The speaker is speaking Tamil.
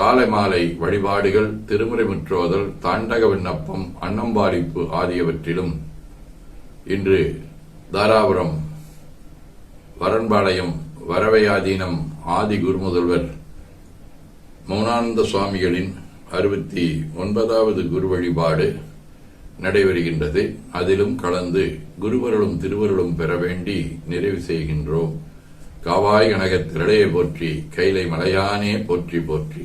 காலை மாலை வழிபாடுகள் திருமுறை முற்றோதல் தாண்டக விண்ணப்பம் அன்னம்பாடிப்பு ஆகியவற்றிலும் இன்று தாராபுரம் வரன்பாளையம் வரவையாதீனம் ஆதி குருமுதல்வர் மௌனானந்த சுவாமிகளின் அறுபத்தி ஒன்பதாவது குரு வழிபாடு நடைபெறுகின்றது. அதிலும் கலந்து குருவருளும் திருவருளும் பெற வேண்டி நிறைவு செய்கின்றோம். காவாய் கனகத்திரளையே போற்றி கைலை மலையானே போற்றி போற்றி.